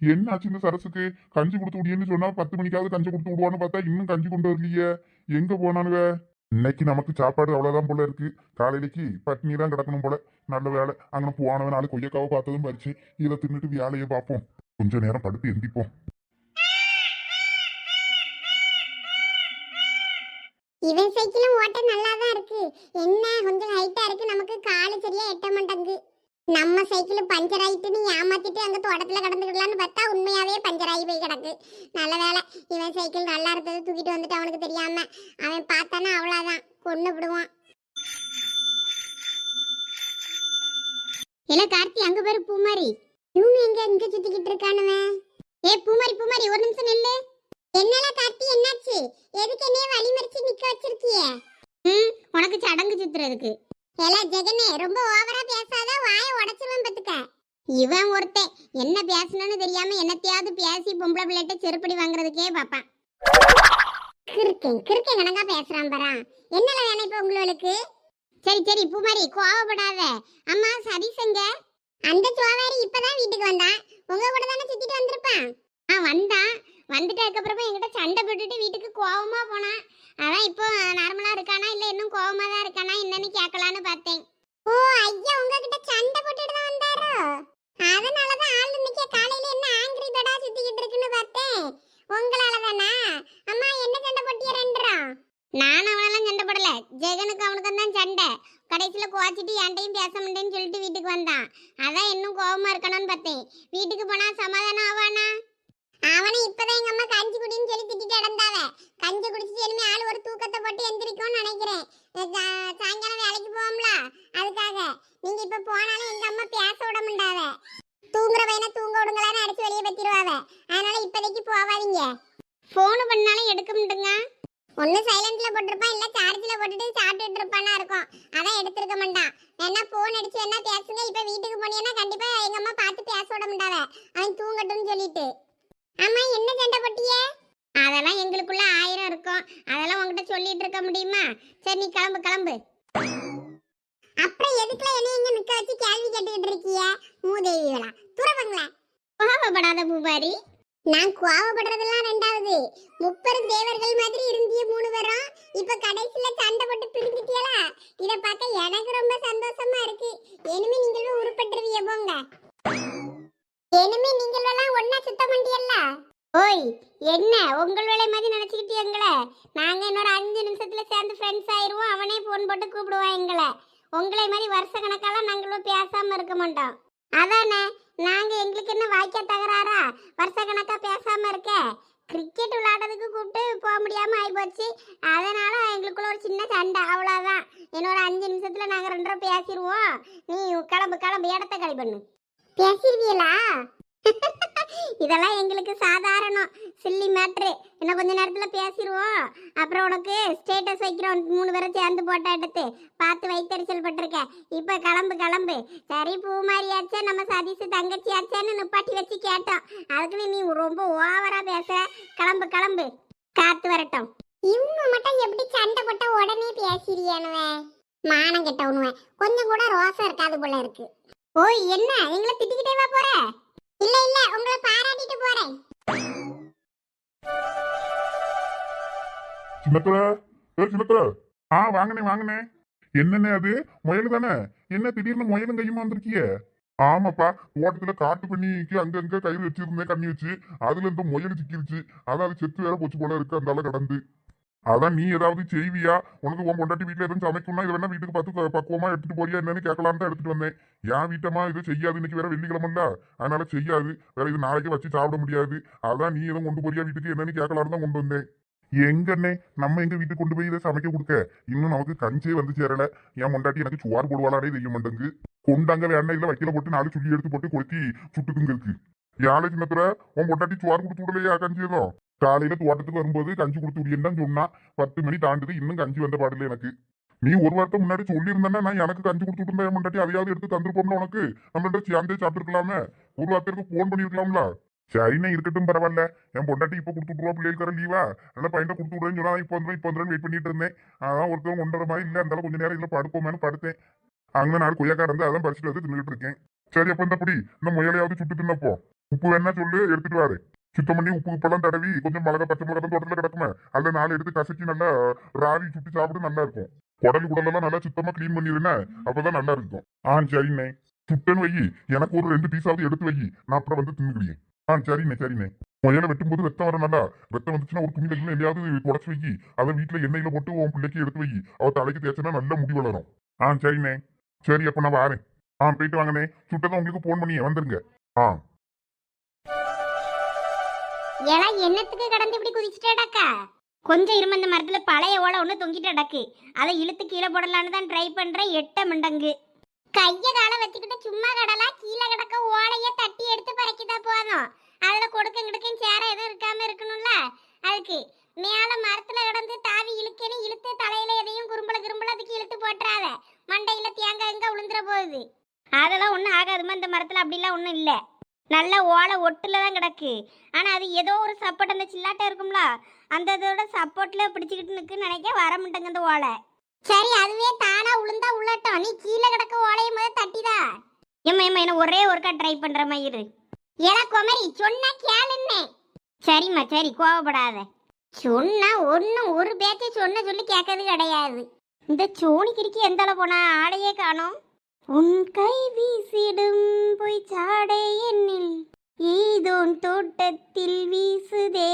என்ன ஆச்சு இந்த சரசுக்கு கஞ்சி கொடுத்து விடியன்னு சொன்னா பத்து மணிக்காவது கஞ்சி கொடுத்து விடுவான்னு பார்த்தா இன்னும் கஞ்சி கொண்டு வரலையே. எங்க போனானுவ? இன்னைக்கு நமக்கு சாப்பாடு அவ்வளவுதான் போல இருக்கு. காலையிலக்கு பட்னி தான் கிடக்கணும் போல. நல்ல வேலை அங்கே போனவன் நாள் கொய்யக்காவை பார்த்ததும் பறிச்சு இதை தின்னுட்டு வேலையை பார்ப்போம். கொஞ்ச நேரம் படுத்து எந்திப்போம். இவன் சைக்கிளும் ஓட்ட நல்லா தான் இருக்கு. என்ன கொஞ்சம் ஹைட்டா இருக்கு. நமக்கு காலு சரியா எட்ட மாட்டேங்குது. நம்ம சைக்கிள் பஞ்சர் ஆயிட்டுன்னு ஏமாத்திட்டு அங்க தோட்டத்துல கடந்துக்கலாம்னு பார்த்தா உண்மையாவே பஞ்சர் ஆகி போய் கிடக்கு. நல்ல வேலை. இவன் சைக்கிள் நல்லா இருந்தது தூக்கிட்டு வந்துட்டு அவனுக்கு தெரியாம அவன் பார்த்தானா அவ்வளவுதான். கொண்டு விடுவான். இல்ல கார்த்தி அங்க பேரு பூமாரி. இவனு எங்க இங்க சுத்திக்கிட்டு இருக்கானுவன் ஏ பூமாரி பூமாரி ஒரு நிமிஷம் நில்லு. என்னல கார்த்தி என்னாச்சு? எதுக்கு என்னைய வழி மறிச்சு நிக்க வச்சிருக்கிய? ம் உனக்கு சடங்கு சுத்துறதுக்கு. ஏல ஜெகனே ரொம்ப ஓவரா பேசாத வாய உடைச்சுவன் பத்துக்க இவன் ஒருத்தன் என்ன பேசணும்னு தெரியாம என்னத்தையாவது பேசி பொம்பளை பிள்ளைகிட்ட செருப்படி வாங்குறதுக்கே பாப்பான். கிறுக்கேன் கிறுக்கேன் கணக்கா பேசுறான் பரா. என்னல வேணும் இப்ப உங்களுக்கு? சரி சரி பூமாரி கோவப்படாத. அம்மா சதீஷங்க அந்த சோவாரி இப்பதான் வீட்டுக்கு வந்தான். உங்க கூட தானே சுத்திட்டு வந்திருப்பான். ஆ வந்தான். வந்துட்டு அதுக்கப்புறமா என்கிட்ட சண்டை போட்டுட்டு வீட்டுக்கு கோவமா போனான். அதான் இப்போ நார்மலா இருக்கானா இல்ல இன்னும் கோவமா தான் இருக்கானா என்னன்னு கேட்கலான்னு பார்த்தேன். ஓ ஐயா உங்ககிட்ட சண்டை போட்டுட்டு தான் வந்தாரோ? அதனால தான் ஆள் இன்னைக்கு காலையில என்ன ஆங்கிரி பேடா சுத்திக்கிட்டு இருக்குன்னு பார்த்தேன். உங்களால தானா அம்மா என்ன சண்டை போட்டிய நானும் நான் அவனெல்லாம் சண்டை போடல. ஜெகனுக்கு அவனுக்கும் தான் சண்டை. கடைசியில குவாச்சிட்டு என்டையும் பேச மாட்டேன்னு சொல்லிட்டு வீட்டுக்கு வந்தான். அதான் இன்னும் கோபமா இருக்கணும்னு பார்த்தேன். வீட்டுக்கு போனா சமாதானம் ஆவானா? அவனை இப்பதான் எங்க அம்மா கஞ்சி குடின்னு சொல்லி திட்டிட்டு இடந்தாவ கஞ்சி குடிச்சிட்டு இனிமே ஆள் ஒரு தூக்கத்தை போட்டு எந்திரிக்கும்னு நினைக்கிறேன். சாயங்காலம் வேலைக்கு போவோம்ல அதுக்காக. நீங்க இப்ப போனாலும் எங்க அம்மா பேச விட மாட்டாவ. தூங்குற பையனை தூங்க விடுங்களான்னு அடிச்சு வெளியே பத்திருவாவ. அதனால இப்போதைக்கு போவாதீங்க. ஃபோனு பண்ணாலும் எடுக்க மாட்டுங்க. ஒன்னு சைலண்ட்ல போட்டிருப்பான் இல்ல சார்ஜ்ல போட்டுட்டு சாப்பிட்டுட்டு இருப்பானா இருக்கும். அதான் எடுத்திருக்க மாட்டான். வேணா போன் அடிச்சு வேணா பேசுங்க. இப்ப வீட்டுக்கு போனீங்கன்னா கண்டிப்பா எங்க அம்மா பார்த்து பேச விட மாட்டாவ. அவன் தூங்கட்டும்னு சொல்லிட்டு. அம்மா என்ன சண்டை போட்டியே? அதெல்லாம் எங்களுக்குள்ள ஆயிரம் இருக்கும். அதெல்லாம் உங்ககிட்ட சொல்லிட்டு இருக்க முடியுமா? சரி நீ கிளம்பு கிளம்பு. அப்புறம் எதுக்குல என்ன இங்க நிக்க வச்சு கேள்வி கேட்டுக்கிட்டு இருக்கிய? மூதேவிகளா துறவங்களா? கோவப்படாத பூபாரி. நான் கோவப்படுறதெல்லாம் ரெண்டாவது. முப்பெரும் தேவர்கள் மாதிரி இருந்திய மூணு பேரும். இப்ப கடைசியில சண்டை போட்டு பிரிஞ்சிட்டியலா இத பார்க்க எனக்கு ரொம்ப சந்தோஷமா இருக்கு. இனிமே நீங்களும் உருப்பட்டுருவீங்க போங்க. இனிமே நீங்களெல்லாம் ஒன்னா சுத்தம் பண்ணியல்ல ஓய் என்ன? உங்கள் வேலை மாதிரி நினைச்சுக்கிட்டு எங்களை? நாங்க இன்னொரு அஞ்சு நிமிஷத்துல சேர்ந்து ஃப்ரெண்ட்ஸ் ஆயிருவோம். அவனே போன் போட்டு கூப்பிடுவான் எங்களை. உங்களை மாதிரி வருஷ கணக்காலாம் நாங்களும் பேசாம இருக்க மாட்டோம். அதானே? நாங்க எங்களுக்கு என்ன வாய்க்கா தகராறா? வருஷ கணக்கா பேசாம இருக்க? கிரிக்கெட் விளையாடுறதுக்கு கூப்பிட்டு போக முடியாம ஆயிப்போச்சு. அதனால எங்களுக்குள்ள ஒரு சின்ன சண்டை. அவ்வளோதான் இன்னொரு அஞ்சு நிமிஷத்துல நாங்கள் ரெண்டு பேசிடுவோம். நீ கிளம்பு கிளம்பு. இடத்த கழி பண்ணு. பேசிடுவீங்களா இதெல்லாம் எங்களுக்கு சாதாரணம். சில்லி மேட்ரு இன்னும் கொஞ்ச நேரத்துல பேசிடுவோம் அப்புறம் உனக்கு ஸ்டேட்டஸ் வைக்கிறோம். மூணு பேரும் சேர்ந்து போட்டோ எடுத்து பார்த்து வைத்தறிச்சல் பட்டிருக்க. இப்ப கிளம்பு கிளம்பு. சரி பூமாரியாச்சே நம்ம சதீஷ் தங்கச்சியாச்சேன்னு நிப்பாட்டி வச்சு கேட்டோம். அதுக்குன்னு நீ ரொம்ப ஓவரா பேசுற. கிளம்பு கிளம்பு. காத்து வரட்டும். இவங்க மட்டும் எப்படி சண்டை போட்ட உடனே பேசிடுவேனுவேன் மானம் கெட்டவனுவன் கொஞ்சம் கூட ரோசம் இருக்காது போல இருக்கு. ஓய் என்ன? எங்களை திட்டிக்கிட்டே வா போற? இல்ல இல்ல உங்களை பாராட்டிட்டு போறேன். சின்னத்துல ஏ சின்னத்துல. ஆ வாங்கனே வாங்கனே என்னண்ணே அது? முயல் தானே? என்ன திடீர்னு முயலும் கையுமா வந்திருக்கிய ஆமாப்பா ஓட்டத்துல காட்டு பண்ணிக்கு அங்கங்க கை வச்சிருந்தேன் கண்ணி வச்சு. அதுல இந்த முயல் சிக்கிருச்சு. அதான் அது செத்து வேற போச்சு போல இருக்கு அந்த கடந்து. அதான் நீ ஏதாவது செய்வியா? உனக்கு உன் பொண்டாட்டி வீட்டில் எதுவும் சமைக்கணும்னா இதை வேணா வீட்டுக்கு பார்த்து பக்குவமா எடுத்துட்டு போறியா? என்னன்னு கேட்கலான்னு தான் எடுத்துட்டு வந்தேன். என் வீட்டமா இது செய்யாது. இன்னைக்கு வேற வெள்ளிக்கிழமைல அதனால செய்யாது. வேற இது நாளைக்கு வச்சு சாப்பிட முடியாது. அதான் நீ எதுவும் கொண்டு போறியா வீட்டுக்கு? என்னன்னு கேட்கலான்னு தான் கொண்டு வந்தேன். எங்கண்ணே? நம்ம எங்க வீட்டுக்கு கொண்டு போய் இதை சமைக்க கொடுக்க? இன்னும் நமக்கு கஞ்சே வந்து சேரல. என் முண்டாட்டி எனக்கு சுவார் போடுவாளானே தெரிய மாட்டேங்கு கொண்டாங்க வேணா இல்ல வைக்கல போட்டு நாலு சுள்ளி எடுத்து போட்டு கொளுத்தி சுட்டுக்குங்க இருக்கு. யாழை சின்னத்துல உன் பொண்டாட்டி சுவார் கொடுத்து விடலையா கஞ்சி எதுவும் காலையில தோட்டத்துக்கு வரும்போது கஞ்சி கொடுத்து விடியன்னு சொன்னா. பத்து மணி தாண்டுது இன்னும் கஞ்சி வந்த பாடல எனக்கு. நீ ஒரு வாரத்தை முன்னாடி சொல்லியிருந்தேன்னா நான் எனக்கு கஞ்சி கொடுத்துட்டு இருந்தேன் என் அதையாவது எடுத்து தந்திருப்போம்ல உனக்கு. நம்மள்ட்ட சேர்ந்தே சாப்பிட்டுருக்கலாமே. ஒரு வாரத்திற்கு ஃபோன் பண்ணிருக்கலாம்ல சரிண்ணே இருக்கட்டும் பரவாயில்ல. என் பொண்டாட்டி இப்போ கொடுத்து விட்ருவா பிள்ளைகளுக்கு லீவா அதனால பையன் கொடுத்து விடுறேன்னு சொன்னா இப்போ வந்து இப்போ வந்துடும் வெயிட் பண்ணிட்டு இருந்தேன். அதான் ஒருத்தர் ஒன்றரை மாதிரி இல்லை இருந்தாலும் கொஞ்ச நேரம் இல்லை படுப்போமேனு படுத்தேன். அங்கே நாலு கொய்யாக்கா இருந்து அதான் பறிச்சுட்டு வந்து தின்னுட்டு இருக்கேன். சரி அப்போ இந்த இந்த முயலையாவது சுட்டு தின்னப்போ. உப்பு வேணா சொல்லு எடுத்துட்டு வாரு சுத்தம் பண்ணி உப்பு உப்பெல்லாம் தடவி கொஞ்சம் மிளகா பச்சை மிளகா தோட்டத்தில் கிடக்குமே அதில் நாலு எடுத்து கசக்கி நல்லா ராவி சுட்டி சாப்பிட்டு நல்லா இருக்கும். குடல் குடலெல்லாம் நல்லா சுத்தமாக க்ளீன் பண்ணிவிடுனேன் அப்போ தான் நல்லா இருக்கும். ஆ சரிண்ணே. சுட்டன்னு வை எனக்கு ஒரு ரெண்டு பீஸாவது எடுத்து வை நான் அப்புறம் வந்து தின்னுக்கிறேன் ஆ சரிண்ணே சரிண்ணே. முயலை வெட்டும்போது ரத்தம் வர நல்லா. ரத்தம் வந்துச்சுன்னா ஒரு துணி கட்டில எதையாவது உடச்சு வை அதை வீட்டில் எண்ணெயில் போட்டு உன் பிள்ளைக்கு எடுத்து வை அவள் தலைக்கு தேய்ச்சனா நல்ல முடி வளரும். ஆ சரிண்ணே. சரி அப்போ நான் வாரேன். ஆ போயிட்டு வாங்கண்ணே. சுட்டதான் உங்களுக்கு ஃபோன் பண்ணி வந்துருங்க. ஆ. ஏலா என்னத்துக்கு கடந்து இப்படி குதிச்சுட்டாடாக்கா? கொஞ்சம் இரும இந்த மரத்துல பழைய ஓலை ஒன்று தொங்கிட்டு அடக்கு அதை இழுத்து கீழே போடலான்னு தான் ட்ரை பண்றேன். எட்ட மண்டங்கு. கைய கால வச்சுக்கிட்டு சும்மா கடலா கீழே கிடக்க ஓலைய தட்டி எடுத்து பறக்கிட்டா போதும். அதுல கொடுக்க கிடக்கும் சேர எதுவும் இருக்காம இருக்கணும்ல? அதுக்கு மேல மரத்துல கிடந்து தாவி இழுக்கணும் இழுத்து தலையில எதையும் குறும்பல குறும்பல அதுக்கு இழுத்து போட்டுறாத. மண்டையில தேங்காய் எங்க விழுந்துற போகுது? அதெல்லாம் ஒன்றும் ஆகாதுமா இந்த மரத்துல அப்படிலாம் ஒன்றும் இல்லை. நல்ல ஓலை ஒட்டுல தான் கிடக்கு. ஆனா அது ஏதோ ஒரு சப்போர்ட் அந்த சில்லாட்டை இருக்கும்ல அந்த இதோட சப்போர்ட்ல பிடிச்சிக்கிட்டு நிக்குன்னு நினைக்க வர மாட்டேங்க அந்த ஓலை. சரி அதுவே தானா உளுந்தா உள்ளட்டும் நீ கீழே கிடக்க ஓலையும் போது தட்டிதா ஏம்மா ஏம்மா என்ன ஒரே ஒருக்கா ட்ரை பண்ற மாதிரி இரு. ஏடா குமரி சொன்னா கேளுன்னே. சரிம்மா சரி கோவப்படாத. சொன்னா ஒன்னும் ஒரு பேச்சை சொன்ன சொல்லி கேட்கறது கிடையாது. இந்த சோனி கிரிக்கி எந்த அளவு போனா ஆளையே காணோம். உன் கை வீசிடும் பொய் சாடை என்னில். ஏதோன் தோட்டத்தில் வீசுதே.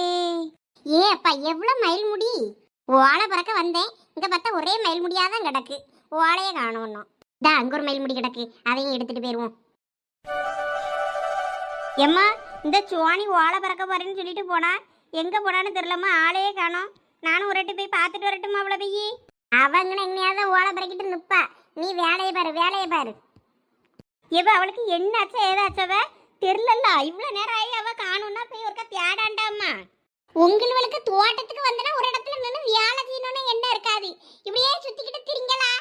ஏ அப்பா எவ்வளோ மயில் முடி? ஓலை பறக்க வந்தேன். இங்கே பார்த்தா ஒரே மயில் முடியாதான் கிடக்கு. ஓலையே காணோம் தா அங்கே ஒரு மயில் முடி கிடக்கு. அதையும் எடுத்துட்டு போயிடுவோம் எம்மா இந்த சுவாணி ஓலை பறக்க போறேன்னு சொல்லிட்டு போனா எங்கே போனான்னு தெரியலம்மா. ஆளையே காணோம். நானும் ஒரு போய் பார்த்துட்டு வரட்டுமா அவ்வளோ போய்? அவங்க எங்கேயாவது ஓலை பறக்கிட்டு நிற்பா நீ வேலையை பாரு வேலையை பாரு. இவ அவளுக்கு என்னாச்சோ ஏதாச்சவ தெரியலல்ல. இவ்வளவு நேரம் ஆகி அவ காணும்னா போய் ஒருக்கா தேடாண்டாமா உங்களுக்கு தோட்டத்துக்கு வந்தனா ஒரு இடத்துல நின்று வேலை செய்யணும்னு என்ன இருக்காது. இப்படியே சுத்திக்கிட்டு திரிங்களா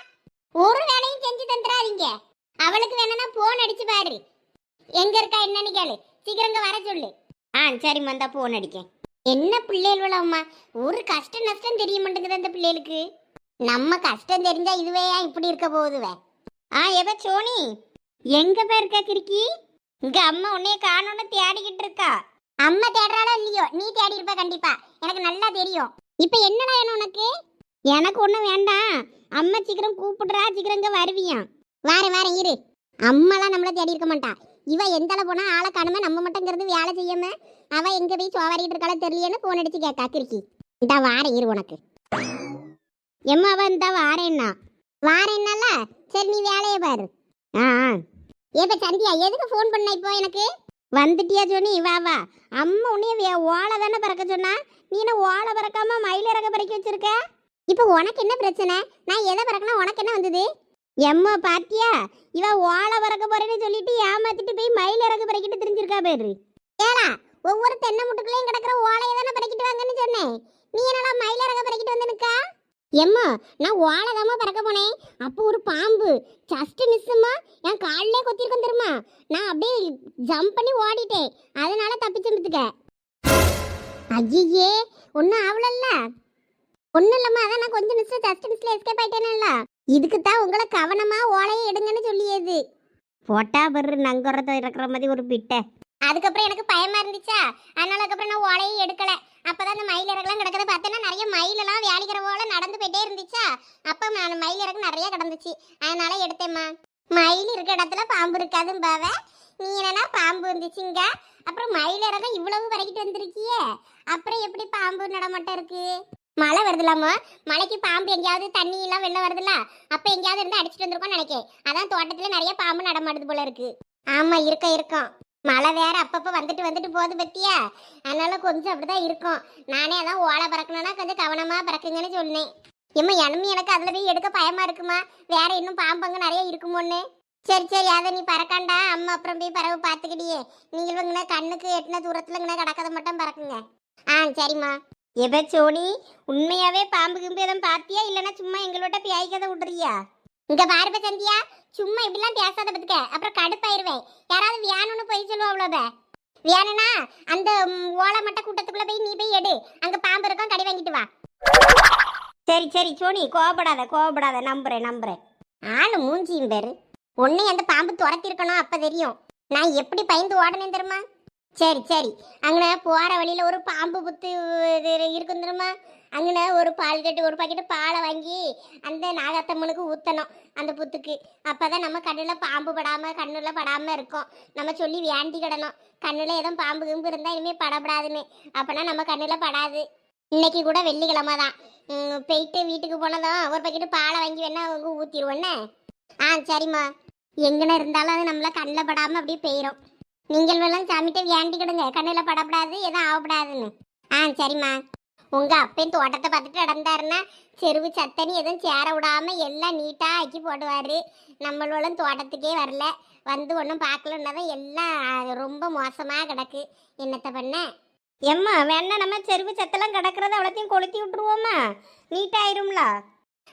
ஒரு வேலையும் செஞ்சு தந்துடாதீங்க. அவளுக்கு வேணும்னா போன் அடிச்சு பாரு. எங்க இருக்கா என்னன்னு கேளு. சீக்கிரம் வர சொல்லு. ஆ சரி மந்தா போன் அடிக்க என்ன பிள்ளைகள் அம்மா? ஒரு கஷ்ட நஷ்டம் தெரிய மாட்டேங்குது அந்த பிள்ளைகளுக்கு. நம்ம கஷ்டம் தெரிஞ்சா இதுவே ஏன் இப்படி இருக்க போகுதுவே? ஆ எவ சோனி? எங்க போயிருக்க கிறுக்கி? இங்க அம்மா உன்னைய காணோன்னு தேடிக்கிட்டு இருக்கா. அம்மா தேடுறாளோ இல்லையோ? நீ தேடி இருப்ப கண்டிப்பா. எனக்கு நல்லா தெரியும். இப்போ என்னடா வேணும் உனக்கு? எனக்கு ஒன்றும் வேண்டாம். அம்மா சீக்கிரம் கூப்பிடுறா சீக்கிரம் இங்க வருவியாம் வாரு வாரு இரு. அம்மாலாம் நம்மள தேடி இருக்க மாட்டா. இவ எந்தல போனா ஆளை காணும? நம்ம மட்டும் இருந்து வேலை செய்யாம அவ எங்க போய் சோவாரிட்டு இருக்காளோ தெரியலன்னு போன் அடிச்சு கேட்டா கிறுக்கி. இந்தா வாரேன் இரு உனக்கு. எம்மா அவ வாரேன்னா. வாரேன்னால? சரி நீ வேலையை பாரு. ஆ ஏப்ப சந்தியா எதுக்கு ஃபோன் பண்ண இப்போ எனக்கு? வந்துட்டியா சொன்னி வா வா. அம்மா உன்னைய ஓலை தானே பறக்க சொன்னா? நீ என்ன ஓலை பறக்காம மயில் இறக்க பறக்க வச்சிருக்க? இப்போ உனக்கு என்ன பிரச்சனை? நான் எதை பறக்கனா உனக்கு என்ன வந்தது? எம்மா பாத்தியா? இவ ஓலை பறக்க போறேன்னு சொல்லிட்டு ஏமாத்திட்டு போய் மயில் இறக்க பறக்கிட்டு தெரிஞ்சிருக்கா பேரு. ஏடா ஒவ்வொரு தென்னை முட்டுக்குள்ளேயும் கிடக்குற ஓலையை தானே பறக்கிட்டு வாங்கன்னு சொன்னேன். நீ என்னடா மயில் இறக்க பறக்கிட்டு வந்து நிக்கா? எம்மா நான் ஓலதாமா பறக்க போனேன். அப்போ ஒரு பாம்பு. ஜஸ்ட் மிஸ்ஸுமா என் காலிலே கொத்திருக்கோம் தெரியுமா? நான் அப்படியே ஜம்ப் பண்ணி ஓடிட்டேன். அதனால தப்பிச்சுட்டுக்க ஐயே ஒன்றும் ஆகலல்ல ஒன்றும் இல்லம்மா அதான் நான் கொஞ்சம் மிஸ் ஜஸ்ட் மிஸ்ல எஸ்கேப் ஆயிட்டேனேல்ல. இதுக்கு தான் உங்களை கவனமாக ஓலையை எடுங்கன்னு சொல்லியது. போட்டா பரு நங்குறத இருக்கிற மாதிரி ஒரு பிட்டை. அதுக்கப்புறம் எனக்கு பயமா இருந்துச்சா? அதனால அதுக்கப்புறம் நான் ஓலையும் எடுக்கல. அப்பதான் அந்த மயில் இறகுலாம் கிடக்கிறத பார்த்தேன்னா நிறைய மயிலெல்லாம் வேலிக்கிற போல நடந்து போயிட்டே இருந்துச்சா? அப்ப மயில் இறகு நிறைய கிடந்துச்சு. அதனால எடுத்தேம்மா. மயில் இருக்க இடத்துல பாம்பு இருக்காதும் பாவ. நீ என்னன்னா பாம்பு இருந்துச்சுங்க அப்புறம் மயில் இறகு இவ்வளவு வரைக்கிட்டு வந்திருக்கியே. அப்புறம் எப்படி பாம்பு நடமாட்டம் இருக்கு? மழை வருதுலாமா மழைக்கு பாம்பு எங்கேயாவது தண்ணி எல்லாம் வெளில வருதுல அப்ப எங்கேயாவது இருந்து அடிச்சிட்டு வந்திருக்கோம்னு நினைக்கேன். அதான் தோட்டத்துல நிறைய பாம்பு நடமாடுது போல இருக்கு. ஆமா இருக்க இருக்கும் மழை வேற அப்பப்போ வந்துட்டு வந்துட்டு போகுது பத்தியா? அதனால கொஞ்சம் அப்படிதான் இருக்கும். நானே அதான் ஓலை பறக்கணும்னா கொஞ்சம் கவனமா பறக்குங்கன்னு சொன்னேன். எம்மா எனமே எனக்கு அதில் போய் எடுக்க பயமா இருக்குமா? வேற இன்னும் பாம்பங்க நிறைய இருக்குமோன்னு. சரி சரி அதை நீ பறக்காண்டா. அம்மா அப்புறம் போய் பறவை பார்த்துக்கிட்டியே. நீங்கள் இவங்கண்ணா கண்ணுக்கு எட்டின தூரத்தில் இங்கே கிடக்கத மட்டும் பறக்குங்க. ஆ சரிம்மா. எப்போ சோனி உண்மையாவே பாம்பு கிம்பு எதுவும் பார்த்தியா? இல்லைன்னா சும்மா எங்களோட பியாய்க்கதை விடுறியா? இங்கே பாருப்ப சந்தியா. சும்மா இப்படிலாம் பேசாத பத்துக்க. அப்புறம் கடுப்பாயிருவேன். யாராவது வியானுன்னு போய் சொல்லுவோம் அவ்வளோத. வியானுனா அந்த ஓலை மட்ட கூட்டத்துக்குள்ள போய் நீ போய் எடு. அங்க பாம்பு இருக்கும் கடி வாங்கிட்டு வா. சரி சரி சோனி கோவப்படாத கோவப்படாத. நம்புறேன் நம்புறேன். ஆளு மூஞ்சியும் பேரு. உன்னை அந்த பாம்பு துரத்திருக்கணும் அப்ப தெரியும். நான் எப்படி பயந்து ஓடனேன் தெரியுமா? சரி சரி. அங்கே போகிற வழியில் ஒரு பாம்பு புத்து இது இருக்கும் தெரியுமா? அங்கே ஒரு பால் கட்டு ஒரு பாக்கெட்டு பாலை வாங்கி அந்த நாகத்தம்மனுக்கு ஊற்றணும் அந்த புத்துக்கு. அப்போ தான் நம்ம கண்ணில் பாம்பு படாமல் கண்ணில் படாமல் இருக்கும். நம்ம சொல்லி வேண்டிக்கிடணும் கண்ணில் எதுவும் பாம்பு கிம்பு இருந்தால் இனிமேல் படப்படாதுன்னு அப்போனா நம்ம கண்ணில் படாது. இன்னைக்கு கூட வெள்ளிக்கிழமை தான். போயிட்டு வீட்டுக்கு போனதும் ஒரு பாக்கெட்டு பாலை வாங்கி வேணா அவங்க ஊற்றிடுவோன்னே ஆ சரிம்மா. எங்கன இருந்தாலும் அது நம்மள கண்ணில் படாமல் அப்படியே போயிடும் நீங்கள் எல்லாம் சாமிகிட்ட வேண்டிக்கிடுங்க கண்ணில் படப்படாது எதுவும் ஆகப்படாதுன்னு. ஆ சரிம்மா. உங்கள் அப்பையும் தோட்டத்தை பார்த்துட்டு நடந்தாருன்னா செருவு சத்தனி எதுவும் சேர விடாமல் எல்லாம் நீட்டாக ஆக்கி போடுவார். நம்மளோட தோட்டத்துக்கே வரல. வந்து ஒன்றும் பார்க்கலன்னா தான் எல்லாம் ரொம்ப மோசமாக கிடக்கு. என்னத்த பண்ண? எம்மா வேணா நம்ம செருவு சத்தெல்லாம் கிடக்கிறத அவ்வளோத்தையும் கொளுத்தி விட்டுருவோமா? நீட்டாயிரும்ல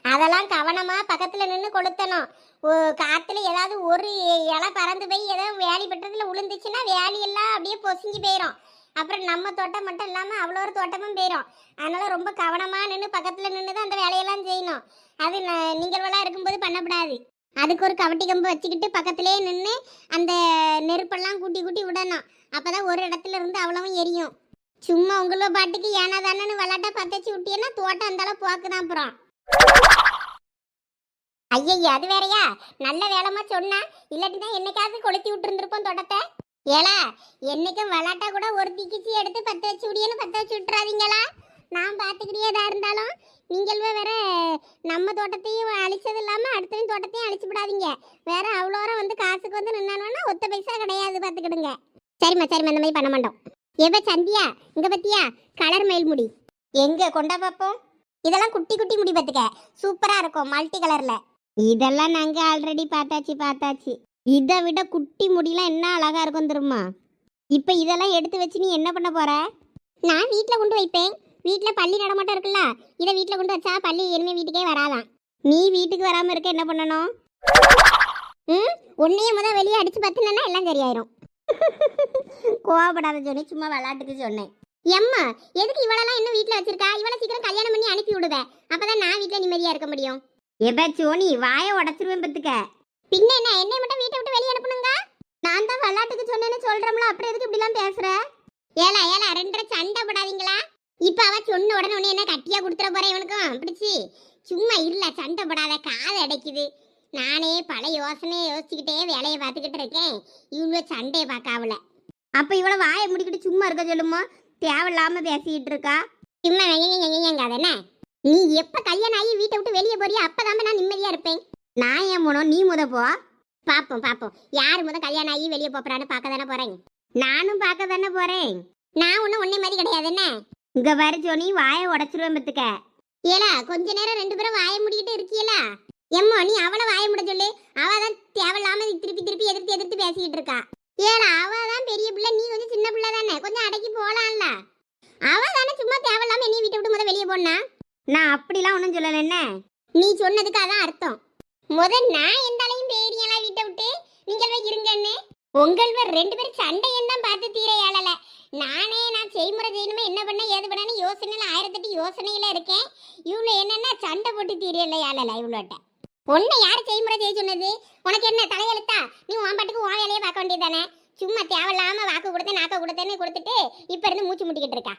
அதெல்லாம் கவனமாக பக்கத்தில் நின்று கொளுத்தணும். ஓ- ஏதாவது ஒரு இலை பறந்து போய் ஏதாவது வேலி பெற்றதில் விழுந்துச்சுன்னா வேலி எல்லாம் அப்படியே பொசுங்கி போயிடும் அப்புறம் நம்ம தோட்டம் மட்டும் இல்லாமல் அவ்வளோ ஒரு தோட்டமும் போயிடும் அதனால் ரொம்ப கவனமாக நின்று பக்கத்தில் நின்று தான் அந்த வேலையெல்லாம் செய்யணும். அது ந- நிகழ்வெல்லாம் இருக்கும்போது பண்ணக்கூடாது அதுக்கு ஒரு கவட்டி கம்பு வச்சுக்கிட்டு பக்கத்திலே நின்று அந்த நெருப்பெல்லாம் கூட்டி கூட்டி விடணும். அப்போ தான் ஒரு இடத்துல இருந்து அவ்வளவும் எரியும். சும்மா உங்கள பாட்டுக்கு ஏனா தானே விளாட்டா பத்தச்சு விட்டீங்கன்னா தோட்டம் அந்த போக்கு தான் அப்புறம். ஐயய்ய அது வேறயா? நல்ல வேலைமா சொன்னா. இல்லாட்டி தான் என்னைக்காவது கொளுத்தி விட்டுருந்துருப்போம் தோட்டத்தை. ஏலா என்னைக்கும் விளாட்டா கூட ஒரு திக்கிச்சி எடுத்து பத்த வச்சு விடியன்னு பத்த வச்சு விட்டுறாதீங்களா நான் பார்த்துக்கிட்டேதா இருந்தாலும். நீங்கள் வேற நம்ம தோட்டத்தையும் அழிச்சது இல்லாமல் அடுத்தவன் தோட்டத்தையும் அழிச்சு விடாதீங்க. வேற அவ்வளோ வந்து காசுக்கு வந்து நின்னானுன்னா ஒத்த பைசா கிடையாது பார்த்துக்கிடுங்க சரிம்மா சரிம்மா இந்த மாதிரி பண்ண மாட்டோம். எவ சந்தியா இங்க பத்தியா? கலர் மயில் முடி. எங்க கொண்டா பார்ப்போம் இதெல்லாம் குட்டி குட்டி முடி பார்த்துக்க சூப்பராக இருக்கும் மல்டி கலரில் இதெல்லாம் நாங்கள் ஆல்ரெடி பார்த்தாச்சு பார்த்தாச்சு. இதை விட குட்டி முடியெல்லாம் என்ன அழகாக இருக்கும் தெரியுமா? இப்போ இதெல்லாம் எடுத்து வச்சு நீ என்ன பண்ண போற? நான் வீட்டில் கொண்டு வைப்பேன். வீட்டில் பள்ளி நடமாட்டம் இருக்குல்ல இதை வீட்டில் கொண்டு வச்சா பள்ளி இனிமேல் வீட்டுக்கே வராதாம். நீ வீட்டுக்கு வராமல் இருக்க என்ன பண்ணணும்? ம்? உன்னையே முதல் வெளியே அடித்து பார்த்துனா எல்லாம் சரியாயிரும். கோவப்படாத சொன்னி சும்மா விளாட்டுக்கு சொன்னேன். எம்மா எதுக்கு இவளெல்லாம் இன்னும் வீட்டில் வச்சிருக்கா? இவளை சீக்கிரம் கல்யாணம் பண்ணி அனுப்பி விடுவேன் அப்பதான் நான் வீட்டில் நிம்மதியாக இருக்க முடியும். எப்போ சோனி வாயை உடச்சிருவேன் பத்துக்க பின்ன என்ன என்னை மட்டும் வீட்டை விட்டு வெளியே அனுப்பணுங்க நான் தான் விளையாட்டுக்கு சொன்னேன்னு சொல்றோம்ல அப்புறம் எதுக்கு இப்படிலாம் பேசுற ஏலா ஏலா ரெண்டரை சண்டை போடாதீங்களா இப்ப அவ சொன்ன உடனே உடனே என்ன கட்டியா கொடுத்துற போறேன் இவனுக்கும் பிடிச்சி சும்மா இல்ல சண்டை போடாத காது அடைக்குது நானே பல யோசனையை யோசிச்சுக்கிட்டே வேலையை பார்த்துக்கிட்டு இருக்கேன் இவ்வளோ சண்டையை பார்க்காவல அப்போ இவ்வளோ வாயை முடிக்கிட்டு சும்மா இருக்க சொல்லுமா தேவையில்லாம பேசிக்கிட்டு இருக்கா சும்மா எங்க என்ன நீ எப்போ கல்யாணம் ஆகி வீட்டை விட்டு வெளியே போறியோ அப்போ தான் நான் நிம்மதியா இருப்பேன் நான் ஏன் போனோம் நீ முத போ. பாப்போம் பாப்போம். யார் முத கல்யாணம் ஆகி வெளியே போறான்னு பார்க்க தானே போறேன்? நானும் பார்க்க தானே போறேன். நான் ஒன்னும் உன்னை மாதிரி கிடையாது என்ன? இங்க வர ஜோனி வாயை உடச்சிருவேன் பத்துக்க ஏலா கொஞ்ச நேரம் ரெண்டு பேரும் வாயை முடிக்கிட்டு இருக்கீங்களா எம்மோ நீ அவளை வாயை முட சொல்லு. அவ தான் தேவையில்லாம திருப்பி திருப்பி எதிர்த்து எதிர்த்து பேசிக்கிட்டு இருக்கா. ஏலா அவ தான் பெரிய பிள்ளை நீ கொஞ்சம் சின்ன பிள்ளை தானே. கொஞ்சம் அடக்கி போலாம்ல. அவ தானே சும்மா தேவையில்லாம என்னைய வீட்டை விட்டு முத வெளியே போனா? நான் அப்படிலாம் ஒன்றும் சொல்லலை என்ன? நீ சொன்னதுக்கு அதான் அர்த்தம். முத நான் எந்தாலையும் பேரியலா வீட்டை விட்டு நீங்கள் இருங்கன்னு. உங்கள் ரெண்டு பேரும் சண்டை என்ன பார்த்து தீரையாளல நானே நான் செய்முறை செய்யணுமே என்ன பண்ண ஏது பண்ணு யோசனையில ஆயிரத்தெட்டு யோசனையில இருக்கேன். இவ்வளோ என்னன்னா சண்டை போட்டு தீரையாளல இவ்வளோட்ட உன்னை யார் செய்முறை செய்ய சொன்னது? உனக்கு என்ன தலையெழுத்தா? நீ உன் பாட்டுக்கு உன் வேலையை பார்க்க வேண்டியதானே சும்மா தேவையில்லாம வாக்கு கொடுத்தேன் நாக்க கொடுத்தேன்னு கொடுத்துட்டு இப்ப இருந்து மூச்சு முட்டிக்கிட்டு இருக்கா?